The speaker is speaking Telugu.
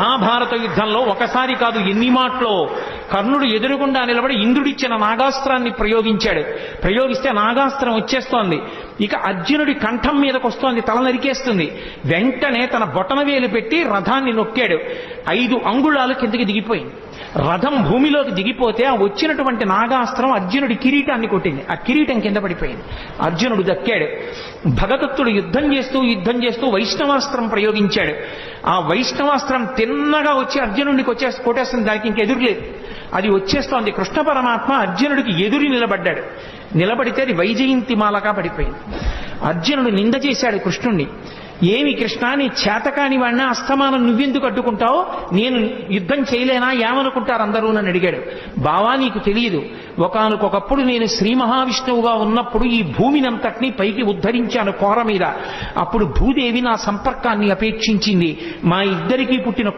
మహాభారత యుద్ధంలో ఒకసారి కాదు ఎన్ని మాటలో కర్ణుడు ఎదురుగుండా నిలబడి ఇంద్రుడిచ్చిన నాగాస్త్రాన్ని ప్రయోగించాడు. ప్రయోగిస్తే నాగాస్త్రం వచ్చేస్తోంది. ఇక అర్జునుడి కంఠం మీదకు వస్తోంది తల నరికేస్తుంది. వెంటనే తన బొటన వేలు పెట్టి రథాన్ని నొక్కాడు. ఐదు అంగుళాలు కిందకి దిగిపోయింది. రథం భూమిలోకి దిగిపోతే ఆ వచ్చినటువంటి నాగాస్త్రం అర్జునుడి కిరీటాన్ని కొట్టింది. ఆ కిరీటం కింద పడిపోయింది. అర్జునుడు దక్కాడు. భగదత్తుడు యుద్ధం చేస్తూ యుద్ధం చేస్తూ వైష్ణవాస్త్రం ప్రయోగించాడు. ఆ వైష్ణవాస్త్రం తిన్నగా వచ్చి అర్జునుడికి వచ్చే కొట్టేస్తుంది. దానికి ఇంక ఎదురులేదు అది వచ్చేస్తోంది. కృష్ణ పరమాత్మ అర్జునుడికి ఎదురు నిలబడ్డాడు. నిలబడితే అది వైజయంతి మాలగా పడిపోయింది. అర్జునుడు నింద చేశాడు కృష్ణుణ్ణి. ఏమి కృష్ణ నీ చేతకాని వాడిన అస్తమానం నువ్వెందుకు అడ్డుకుంటావు? నేను యుద్ధం చేయలేనా? ఏమనుకుంటారు అందరూ నన్ను అడిగాడు. బావా నీకు తెలియదు. ఒకనకొకప్పుడు నేను శ్రీ మహావిష్ణువుగా ఉన్నప్పుడు ఈ భూమినంతటినీ పైకి ఉద్ధరించాను కోర మీద. అప్పుడు భూదేవి నా సంపర్కాన్ని అపేక్షించింది. మా ఇద్దరికీ పుట్టిన